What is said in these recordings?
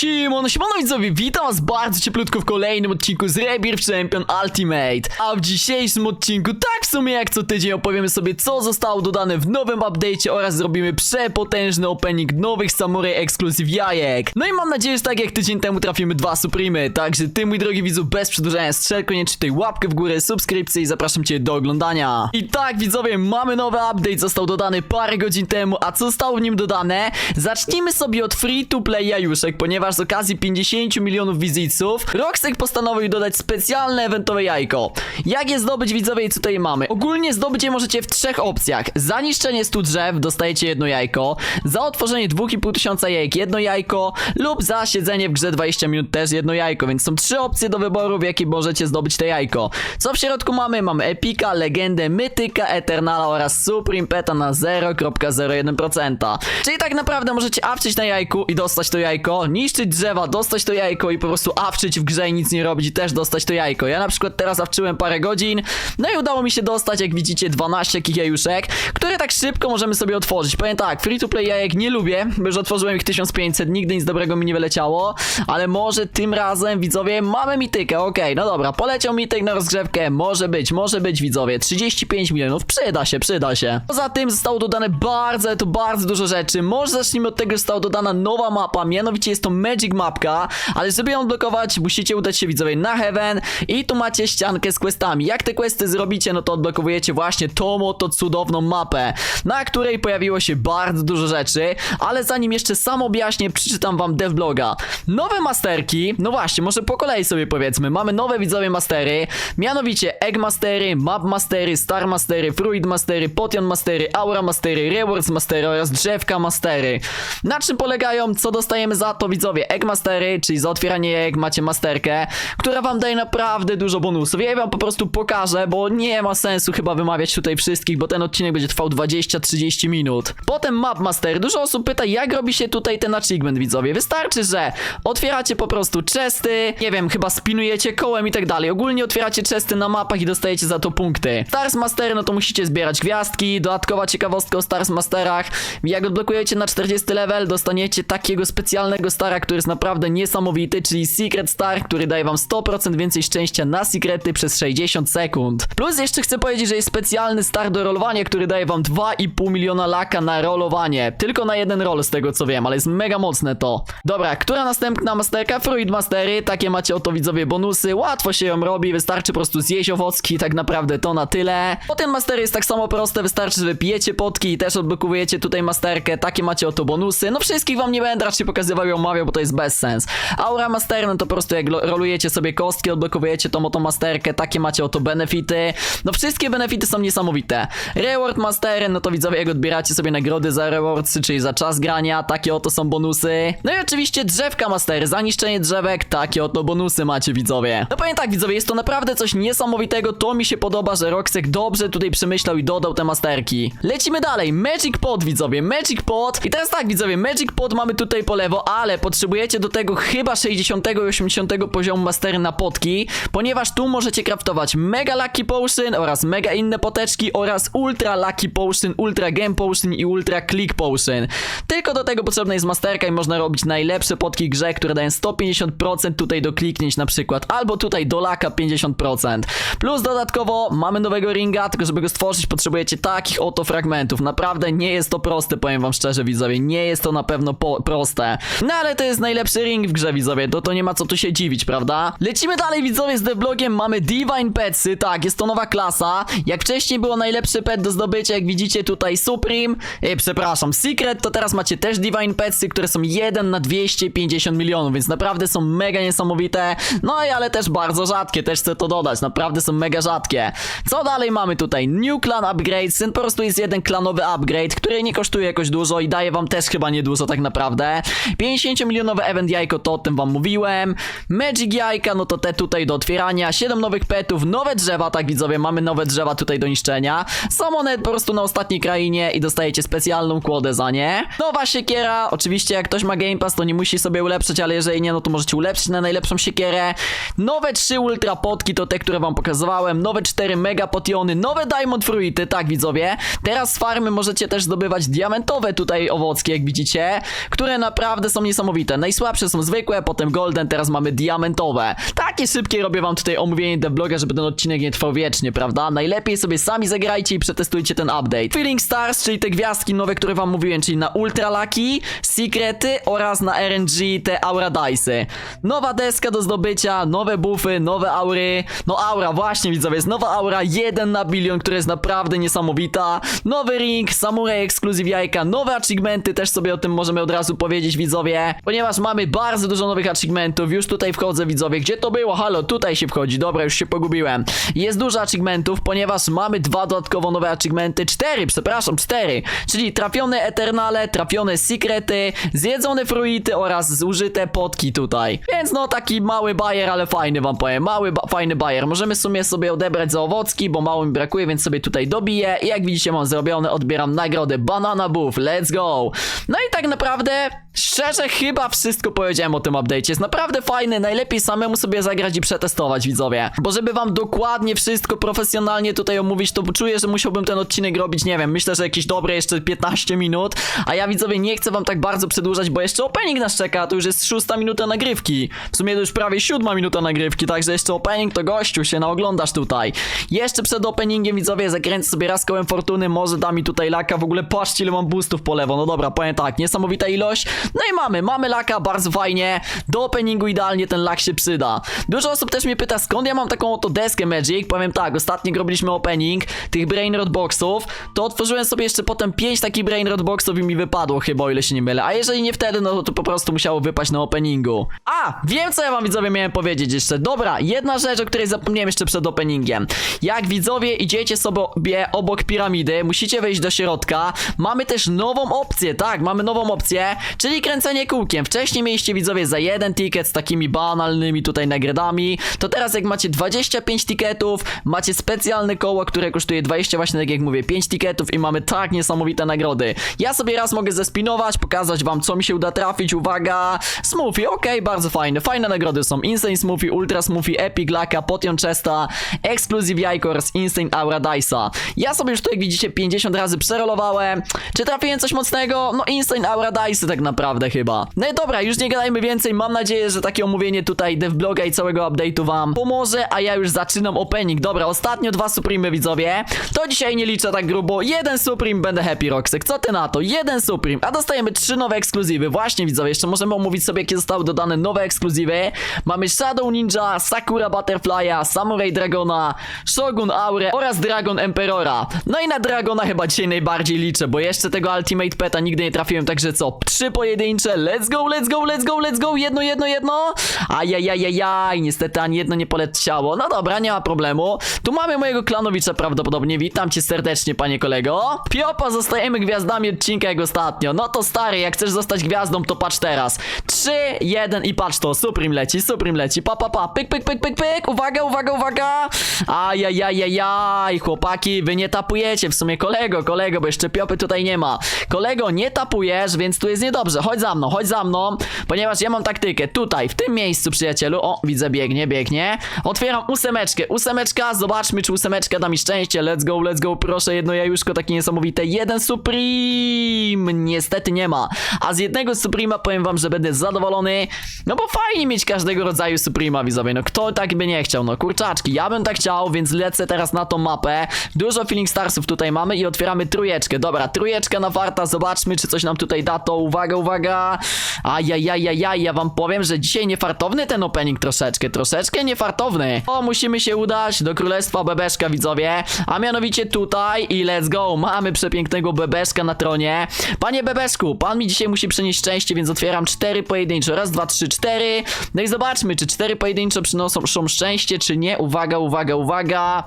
Siemano, siemano widzowie, witam was bardzo cieplutko w kolejnym odcinku z Rebirth Champion Ultimate. A w dzisiejszym odcinku, tak sumie jak co tydzień opowiemy sobie co zostało dodane w nowym update'cie Oraz zrobimy przepotężny opening nowych Samurai Exclusive jajek No i mam nadzieję, że tak jak tydzień temu trafimy dwa Supremy Także ty mój drogi widzu, bez przedłużania strzel koniecznie tutaj łapkę w górę, subskrypcję i zapraszam cię do oglądania I tak widzowie, mamy nowy update, został dodany parę godzin temu A co zostało w nim dodane? Zacznijmy sobie od free to play jajuszek, ponieważ z okazji 50 milionów wizytów Roxek postanowił dodać specjalne eventowe jajko. Jak je zdobyć widzowie i co tutaj mamy? Ogólnie zdobyć je możecie w trzech opcjach. Za niszczenie 100 drzew dostajecie jedno jajko, za otworzenie 2,5 tysiąca jajek jedno jajko lub za siedzenie w grze 20 minut też jedno jajko, więc są trzy opcje do wyboru w jakiej możecie zdobyć te jajko. Co w środku mamy? Mamy Epika, Legendę, Mytyka, Eternala oraz Supreme Peta na 0,01%. Czyli tak naprawdę możecie awczyć na jajku i dostać to jajko, niszczyć drzewa, dostać to jajko i po prostu awczyć w grze i nic nie robić i też dostać to jajko. Ja na przykład teraz awczyłem parę godzin, no i udało mi się dostać, jak widzicie, 12 takich jajuszek, które tak szybko możemy sobie otworzyć. Powiem tak, free to play jajek nie lubię, bo już otworzyłem ich 1500, nigdy nic dobrego mi nie wyleciało, ale może tym razem, widzowie, mamy mitykę, okej, no dobra, poleciał mityk na rozgrzewkę, może być, może być, widzowie, 35 milionów, przyda się, przyda się. Poza tym zostało dodane bardzo, to bardzo dużo rzeczy, może zacznijmy od tego, że została dodana nowa mapa, mianowicie jest to Magic Mapka, ale żeby ją odblokować, musicie udać się widzowie na Heaven i tu macie ściankę z questami. Jak te questy zrobicie, no to odblokowujecie właśnie tą oto cudowną mapę, na której pojawiło się bardzo dużo rzeczy, ale zanim jeszcze sam objaśnię, przeczytam wam devloga. Nowe masterki, no właśnie, może po kolei sobie powiedzmy, mamy nowe widzowie mastery, mianowicie Egg Mastery, Map Mastery, Star Mastery, Fruit Mastery, Potion Mastery, Aura Mastery, Rewards Mastery oraz Drzewka Mastery. Na czym polegają, co dostajemy za to widzowie? Egg Mastery, czyli za otwieranie jajek macie masterkę, która wam daje naprawdę dużo bonusów. Ja je wam po prostu pokażę, bo nie ma sensu chyba wymawiać tutaj wszystkich, bo ten odcinek będzie trwał 20-30 minut. Potem Map Master. Dużo osób pyta, jak robi się tutaj ten achievement, widzowie. Wystarczy, że otwieracie po prostu chesty, nie wiem, chyba spinujecie kołem i tak dalej. Ogólnie otwieracie chesty na mapach i dostajecie za to punkty. Stars Master, no to musicie zbierać gwiazdki. Dodatkowa ciekawostka o Stars Masterach. Jak odblokujecie na 40 level, dostaniecie takiego specjalnego stara, który jest naprawdę niesamowity, czyli Secret Star, który daje wam 100% więcej szczęścia na sekrety przez 60 sekund. Plus jeszcze chcę powiedzieć, że jest specjalny star do rolowania, który daje wam 2,5 miliona laka na rolowanie. Tylko na jeden roll z tego co wiem, ale jest mega mocne to. Dobra, która następna masterka? Fruit Mastery, takie macie oto widzowie bonusy, łatwo się ją robi, wystarczy po prostu zjeść owocki, tak naprawdę to na tyle. Potem mastery jest tak samo proste, wystarczy, że pijecie potki i też odblokowujecie tutaj masterkę, takie macie oto bonusy. No wszystkich wam nie będę raczej pokazywał i omawiał, bo to jest bez sens. Aura Master, no to po prostu jak rolujecie sobie kostki, odblokowujecie tą oto masterkę, takie macie oto benefity. No wszystkie benefity są niesamowite. Reward Master, no to widzowie jak odbieracie sobie nagrody za rewardsy, czyli za czas grania, takie oto są bonusy. No i oczywiście drzewka Master, za drzewek, takie oto bonusy macie widzowie. No powiem tak widzowie, jest to naprawdę coś niesamowitego, to mi się podoba, że Roxek dobrze tutaj przemyślał i dodał te masterki. Lecimy dalej, Magic Pot widzowie, Magic Pot. I teraz tak widzowie, Magic Pot mamy tutaj po lewo, ale potrzebujecie do tego chyba 60 i 80 poziomu mastery na potki, ponieważ tu możecie craftować Mega Lucky Potion oraz mega inne poteczki oraz Ultra Lucky Potion, Ultra Game Potion i Ultra Click Potion. Tylko do tego potrzebna jest masterka i można robić najlepsze potki grze, które dają 150% tutaj do kliknięć na przykład, albo tutaj do laka 50%. Plus dodatkowo mamy nowego ringa, tylko żeby go stworzyć potrzebujecie takich oto fragmentów. Naprawdę nie jest to proste, powiem wam szczerze widzowie, nie jest to na pewno proste. No ale to jest najlepszy ring w grze widzowie, to, to nie ma co tu się dziwić, prawda? Lecimy dalej widzowie z devlogiem, mamy Divine Petsy, tak, jest to nowa klasa. Jak wcześniej było najlepszy pet do zdobycia, jak widzicie tutaj Supreme, e, przepraszam, Secret, to teraz macie też Divine Petsy, które są 1 na 250 milionów, więc naprawdę są mega niesamowite. No i ale też bardzo rzadkie, też chcę to dodać, naprawdę są mega rzadkie. Co dalej mamy tutaj? New Clan Upgrade, syn po prostu jest jeden klanowy upgrade, który nie kosztuje jakoś dużo i daje wam też chyba niedużo tak naprawdę. 50 milionowe event jajko, to o tym wam mówiłem. Magic jajka, no to te tutaj do otwierania. 7 nowych petów, nowe drzewa, tak widzowie, mamy nowe drzewa tutaj do niszczenia. Są one po prostu na ostatniej krainie i dostajecie specjalną kłodę za nie. Nowa siekiera, oczywiście jak ktoś ma Game Pass, to nie musi sobie ulepszyć, ale jeżeli nie, no to możecie ulepszyć na najlepszą siekierę. Nowe 3 ultra potki, to te, które wam pokazywałem. Nowe 4 mega potiony, nowe diamond fruity, tak widzowie. Teraz z farmy możecie też zdobywać diamentowe tutaj owocki, jak widzicie, które naprawdę są niesamowite. Najsłabsze są zwykłe, potem golden, teraz mamy diamentowe. Takie szybkie robię wam tutaj omówienie devloga, żeby ten odcinek nie trwał wiecznie, prawda? Najlepiej sobie sami zagrajcie i przetestujcie ten update. Feeling Stars, czyli te gwiazdki nowe, które wam mówiłem, czyli na Ultra Lucky, Secrety oraz na RNG te Aura Dice'y. Nowa deska do zdobycia, nowe buffy, nowe aury. No aura, właśnie widzowie, jest nowa aura 1 na bilion, która jest naprawdę niesamowita. Nowy ring, Samurai Exclusive jajka, nowe achievementy, też sobie o tym możemy od razu powiedzieć widzowie. Ponieważ mamy bardzo dużo nowych achievementów, już tutaj wchodzę widzowie. Gdzie to było? Halo, tutaj się wchodzi, dobra, już się pogubiłem. Jest dużo achievementów, ponieważ mamy dwa dodatkowo nowe achievementy, cztery, przepraszam, cztery. Czyli trafione Eternale, trafione Secrety, zjedzone fruity oraz zużyte potki tutaj. Więc no taki mały bajer, ale fajny wam powiem, mały, ba fajny bajer. Możemy w sumie sobie odebrać za owocki, bo mało mi brakuje, więc sobie tutaj dobiję. I jak widzicie mam zrobione, odbieram nagrodę Banana Buff, let's go. No i tak naprawdę, szczerze chyba wszystko powiedziałem o tym update'cie. Jest naprawdę fajny, najlepiej samemu sobie zagrać i przetestować widzowie. Bo żeby wam dokładnie wszystko profesjonalnie tutaj omówić, to czuję, że musiałbym ten odcinek robić, nie wiem, myślę, że jakieś dobre jeszcze 15 minut. A ja widzowie nie chcę wam tak bardzo przedłużać, bo jeszcze opening nas czeka, to już jest szósta minuta nagrywki. W sumie to już prawie siódma minuta nagrywki, także jeszcze opening to gościu się naoglądasz tutaj. Jeszcze przed openingiem widzowie zakręcę sobie raz kołem fortuny, może da mi tutaj laka, w ogóle patrzcie ile mam boostów po lewo, no dobra, powiem tak, niesamowita ilość. No i mamy, mamy laka, bardzo fajnie, do openingu idealnie ten lak się przyda. Dużo osób też mnie pyta, skąd ja mam taką oto deskę Magic, powiem tak, ostatnio jak robiliśmy opening tych Brain Rot Boxów, to otworzyłem sobie jeszcze potem 5 takich Brain Rot Boxów i mi wypadło chyba, o ile się nie mylę, a jeżeli nie wtedy, no to po prostu musiało wypaść na openingu. A, wiem co ja wam widzowie miałem powiedzieć jeszcze, dobra, jedna rzecz, o której zapomniałem jeszcze przed openingiem. Jak widzowie idziecie sobie obok piramidy, musicie wejść do środka, mamy też nową opcję, tak, mamy nową opcję, czyli kręcenie kółkiem. Wcześniej mieliście widzowie za jeden ticket z takimi banalnymi tutaj nagrodami, to teraz jak macie 25 ticketów, macie specjalne koło, które kosztuje 20 właśnie tak jak mówię, 5 ticketów i mamy tak niesamowite nagrody. Ja sobie raz mogę zespinować, pokazać wam co mi się uda trafić, uwaga, smoothie, okej, bardzo fajne, fajne nagrody są, Insane Smoothie, Ultra Smoothie, Epic Laka, Potion Chesta, Exclusive Jajko oraz Insane Aura Dice'a. Ja sobie już tu jak widzicie 50 razy przerolowałem, czy trafiłem coś mocnego? No Insane Aura Dice'y tak naprawdę chyba. No i dobra, już nie gadajmy więcej, mam nadzieję, że takie omówienie tutaj devbloga i całego update'u wam pomoże, a ja już zaczynam opening. Dobra, ostatnio dwa Supreme widzowie, to dzisiaj nie liczę tak grubo, jeden Supreme, będę happy Roxek, co ty na to? Jeden Supreme, a dostajemy trzy nowe ekskluzywy, właśnie widzowie, jeszcze możemy omówić sobie jakie zostały dodane nowe ekskluzywy. Mamy Shadow Ninja, Sakura Butterfly'a, Samurai Dragona, Shogun Aure oraz Dragon Emperora. No i na Dragona chyba dzisiaj najbardziej liczę, bo jeszcze tego Ultimate Peta nigdy nie trafiłem, także co? Trzy pojedyncze, let's go, let's go, let's go, let's go, jedno, jedno, jedno. Ajajajajaj, niestety ani jedno nie poleciało. No dobra, nie ma problemu. Tu mamy mojego klanowicza prawdopodobnie, witam cię serdecznie, panie kolego. Piopa, zostajemy gwiazdami odcinka jak ostatnio. No to stary, jak chcesz zostać gwiazdą, to patrz teraz. 3, 1 i patrz to, Supreme leci, Supreme leci, pa, pa, pa, pyk, pyk, pyk, pyk, pyk, uwaga, uwaga, uwaga. Ajajajajaj, chłopaki, wy nie tapujecie, w sumie kolego, kolego, bo jeszcze Piopy tutaj nie ma. Kolego, nie tapujesz, więc tu jest niedobrze, chodź za mną, chodź za mną, ponieważ ja mam taktykę, tutaj, w tym miejscu, przyjacielu, o, widzę, biegnie, biegnie, otwieram ósemeczkę, ósemeczka, zobaczmy, czy ósemeczka da mi szczęście, let's go, let's go, proszę, jedno jajuszko takie niesamowite, jeden Supreme, niestety nie ma, a z jednego Suprema powiem wam, że będę zadowolony, no bo fajnie mieć każdego rodzaju Suprema, widzowie, no kto tak by nie chciał, no kurczaczki, ja bym tak chciał, więc lecę teraz na tą mapę, dużo Feeling Starsów tutaj mamy i otwieramy trójeczkę, dobra, trójeczka na warta, zobaczmy, czy coś nam tutaj da, to. Uwaga, uwaga, ajajajajaj, ja wam powiem, że dzisiaj niefartowny ten opening troszeczkę, troszeczkę niefartowny, o, musimy się udać do Królestwa Bebeszka, widzowie, a mianowicie tutaj i let's go, mamy przepięknego Bebeszka na tronie, panie Bebeszku, pan mi dzisiaj musi przynieść szczęście, więc otwieram cztery pojedyncze, raz, dwa, trzy, cztery, no i zobaczmy, czy cztery pojedyncze przynoszą szą szczęście, czy nie, uwaga, uwaga, uwaga,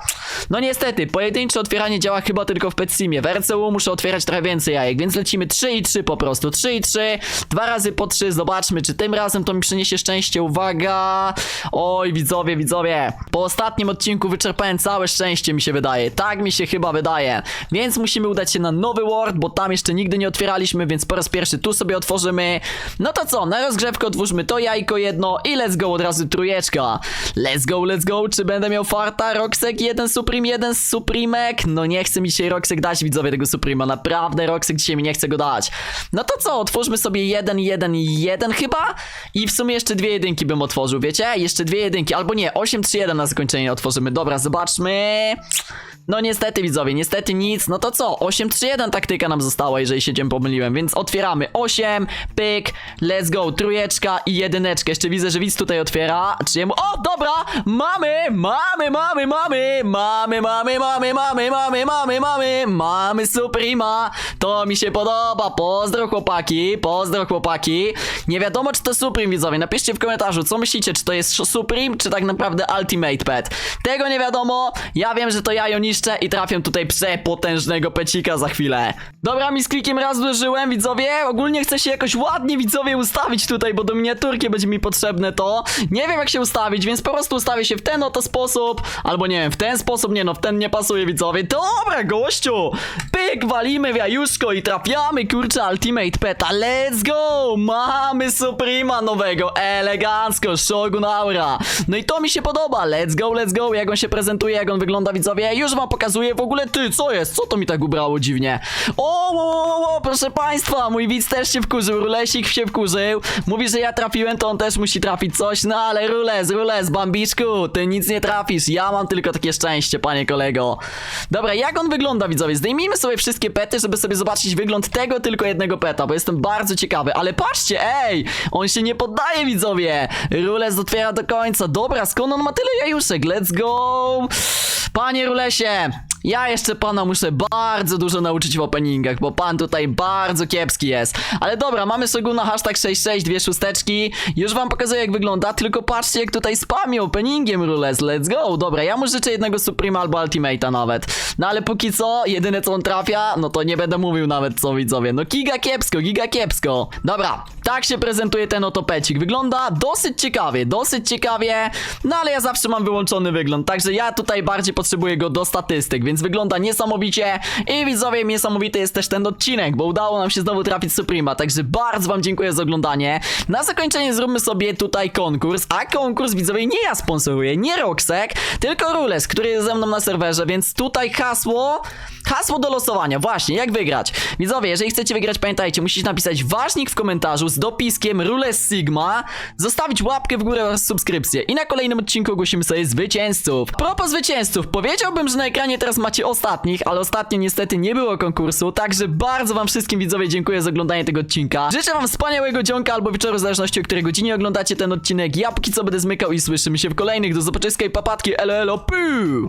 no niestety, pojedyncze otwieranie działa chyba tylko w Petsimie, w RCU muszę otwierać trochę więcej jajek, więc lecimy 3 i 3 po prostu, 3 i 3, dwa razy po 3, zobaczmy, czy tym razem to mi przyniesie szczęście, uwaga, oj, widzowie, widzowie, po ostatnim odcinku wyczerpałem cały całe szczęście mi się wydaje. Tak mi się chyba wydaje. Więc musimy udać się na nowy world, bo tam jeszcze nigdy nie otwieraliśmy, więc po raz pierwszy tu sobie otworzymy. No to co, na rozgrzewkę otwórzmy to jajko jedno i let's go od razu trójeczka. Let's go, let's go, czy będę miał farta? Roxek, jeden Supreme, jeden Suprimek. No nie chce mi dzisiaj Roxek dać widzowie tego Suprema, naprawdę Roxek dzisiaj mi nie chce go dać. No to co, otwórzmy sobie jeden, jeden, jeden chyba? I w sumie jeszcze dwie jedynki bym otworzył, wiecie? Jeszcze dwie jedynki, albo nie, 8, 3, 1 na zakończenie otworzymy. Dobra, zobaczmy. No niestety widzowie, niestety nic. No to co? 8, 3, 1 taktyka nam została, jeżeli się dziem pomyliłem, więc otwieramy 8, pyk, let's go, trójeczka i jedyneczkę. Jeszcze widzę, że widz tutaj otwiera. Czy jemu... O, dobra! Mamy! Mamy, mamy, mamy! Mamy, mamy, mamy, mamy, mamy, mamy, mamy! Mamy Suprema! To mi się podoba. Pozdro chłopaki, pozdro chłopaki. Nie wiadomo, czy to Supreme widzowie. Napiszcie w komentarzu, co myślicie, czy to jest Supreme, czy tak naprawdę Ultimate Pet. Tego nie wiadomo. Ja wiem, że to ja ją niszczę i trafię tutaj przepotężnego pecika za chwilę. Dobra, mi z klikiem raz uderzyłem, widzowie. Ogólnie chcę się jakoś ładnie, widzowie, ustawić tutaj, bo do miniaturki będzie mi potrzebne to. Nie wiem, jak się ustawić, więc po prostu ustawię się w ten oto sposób. Albo nie wiem, w ten sposób, nie no, w ten nie pasuje, widzowie. Dobra, gościu! Pyk, walimy w jajuszko i trafiamy, kurczę, Ultimate Peta. Let's go! Mamy Suprema nowego, elegancko, Shogun Aura. No i to mi się podoba, let's go, let's go. Jak on się prezentuje, jak on wygląda, widzowie. Już wam pokazuję w ogóle, ty, co jest? Co to mi tak ubrało dziwnie? O, o, o, o, proszę państwa, mój widz też się wkurzył, Rulesik się wkurzył. Mówi, że ja trafiłem, to on też musi trafić coś. No ale Rules, Rules, Bambiczku, ty nic nie trafisz. Ja mam tylko takie szczęście, panie kolego. Dobra, jak on wygląda, widzowie? Zdejmijmy sobie wszystkie pety, żeby sobie zobaczyć wygląd tego tylko jednego peta, bo jestem bardzo ciekawy. Ale patrzcie, ej, on się nie poddaje, widzowie. Rules otwiera do końca. Dobra, skąd on ma tyle jajuszek? Let's go. Panie Rulesie, ja jeszcze pana muszę bardzo dużo nauczyć w openingach, bo pan tutaj bardzo kiepski jest. Ale dobra, mamy Shoguna hashtag 66, dwie szósteczki. Już wam pokazuję jak wygląda, tylko patrzcie jak tutaj spami openingiem Rules. Let's go. Dobra, ja mu życzę jednego Suprema albo Ultimate'a nawet. No ale póki co, jedyne co on trafia, no to nie będę mówił nawet co widzowie. No giga kiepsko, giga kiepsko. Dobra, tak się prezentuje ten oto pecik. Wygląda dosyć ciekawie, dosyć ciekawie. No ale ja zawsze mam wyłączony wygląd, także ja tutaj bardziej potrzebuję go do statystyk, więc wygląda niesamowicie. I widzowie, niesamowity jest też ten odcinek, bo udało nam się znowu trafić Suprema, także bardzo wam dziękuję za oglądanie. Na zakończenie zróbmy sobie tutaj konkurs, a konkurs widzowie nie ja sponsoruję, nie Roxek, tylko Rules, który jest ze mną na serwerze, więc tutaj hasło, hasło do losowania, właśnie, jak wygrać. Widzowie, jeżeli chcecie wygrać, pamiętajcie, musicie napisać ważnik w komentarzu z dopiskiem Rules Sigma, zostawić łapkę w górę oraz subskrypcję i na kolejnym odcinku ogłosimy sobie zwycięzców. Propos zwycięzców, powiedziałbym, że na ekranie teraz macie ostatnich, ale ostatnio niestety nie było konkursu, także bardzo wam wszystkim widzowie dziękuję za oglądanie tego odcinka. Życzę wam wspaniałego dzionka albo wieczoru, w zależności o której godzinie oglądacie ten odcinek. Ja póki co będę zmykał i słyszymy się w kolejnych. Do zobaczenia i papatki, elo elo!